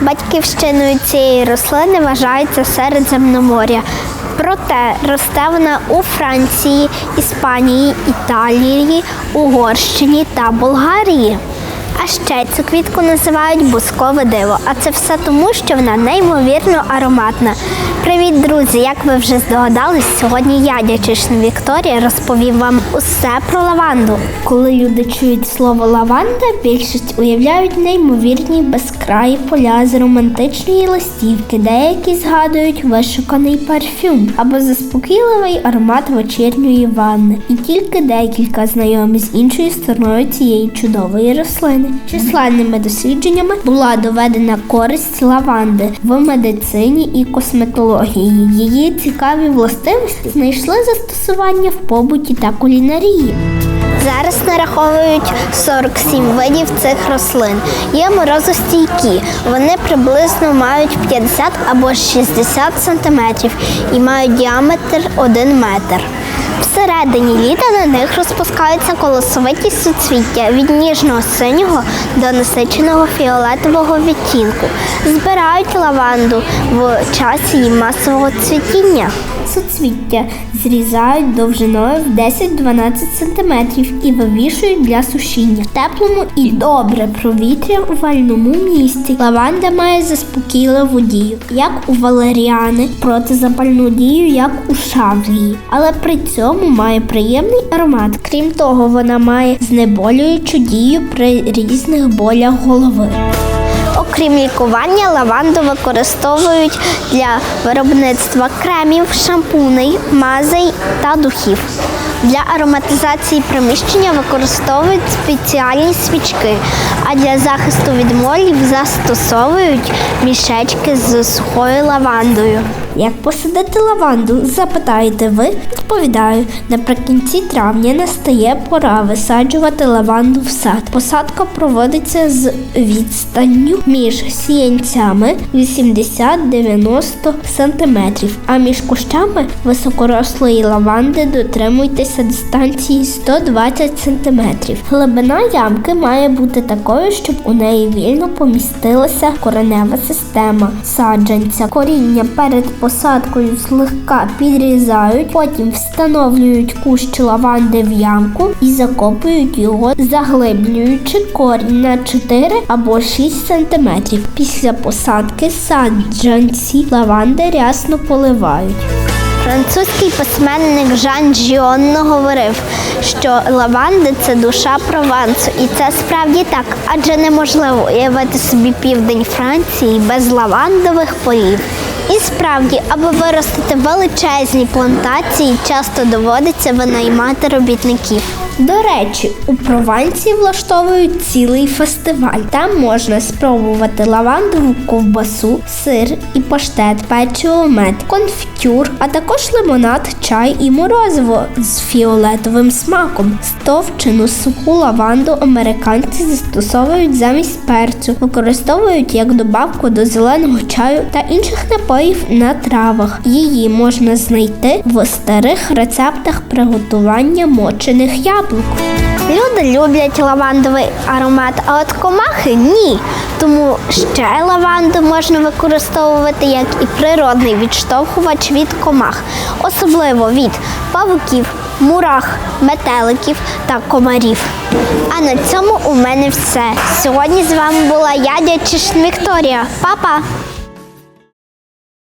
Батьківщиною цієї рослини вважається Середземномор'я. Проте росте вона у Франції, Іспанії, Італії, Угорщині та Болгарії. А ще цю квітку називають бускове диво, а це все тому, що вона неймовірно ароматна. Привіт, друзі! Як ви вже здогадались, сьогодні я, дячишна Вікторія, розповім вам усе про лаванду. Коли люди чують слово лаванда, більшість уявляють неймовірні безкраї поля з романтичної листівки, деякі згадують вишуканий парфюм або заспокійливий аромат вечірньої ванни. І тільки декілька знайомі з іншою стороною цієї чудової рослини. Численними дослідженнями була доведена користь лаванди в медицині і косметології. Її цікаві властивості знайшли застосування в побуті та кулінарії. Зараз нараховують 47 видів цих рослин. Є морозостійкі. Вони приблизно мають 50 або 60 сантиметрів і мають діаметр 1 метр. Всередині літа на них розпускаються колосовиті суцвіття від ніжного синього до насиченого фіолетового відтінку. Збирають лаванду в час її масового цвітіння. Суцвіття зрізають довжиною в 10-12 см і вивішують для сушіння. В теплому і добре провітрювальному місці. Лаванда має заспокійливу дію, як у валеріани, протизапальну дію, як у шавлії, але при цьому має приємний аромат. Крім того, вона має знеболюючу дію при різних болях голови. Окрім лікування, лаванду використовують для виробництва кремів, шампуней, мазей та духів. Для ароматизації приміщення використовують спеціальні свічки, а для захисту від молів застосовують мішечки з сухою лавандою. Як посадити лаванду? Запитаєте ви? Відповідаю, наприкінці травня настає пора висаджувати лаванду в сад. Посадка проводиться з відстанню між сіянцями 80-90 см, а між кущами високорослої лаванди дотримуйтеся дистанції 120 см. Глибина ямки має бути такою, щоб у неї вільно помістилася коренева система саджанця. Коріння перед посадкою злегка підрізають, потім встановлюють кущ лаванди в ямку і закопують його, заглиблюючи корінь на 4 або 6 см. Після посадки саджанці лаванди рясно поливають. Французький письменник Жан Жіонно говорив, що лаванди це душа Провансу, і це справді так, адже неможливо уявити собі південь Франції без лавандових полів. І справді, аби виростити величезні плантації, часто доводиться винаймати робітників. До речі, у Провансі влаштовують цілий фестиваль. Там можна спробувати лавандову ковбасу, сир і паштет, печиво, мед, конфітюр, а також лимонад, чай і морозиво з фіолетовим смаком. Стовчену суху лаванду американці застосовують замість перцю, використовують як добавку до зеленого чаю та інших напоїв на травах. Її можна знайти в старих рецептах приготування мочених яблук. Люди люблять лавандовий аромат, а от комахи ні. Тому ще лаванду можна використовувати як і природний відштовхувач від комах, особливо від павуків, мурах, метеликів та комарів. А на цьому у мене все. Сьогодні з вами була я, Дячишн Вікторія. Па-па!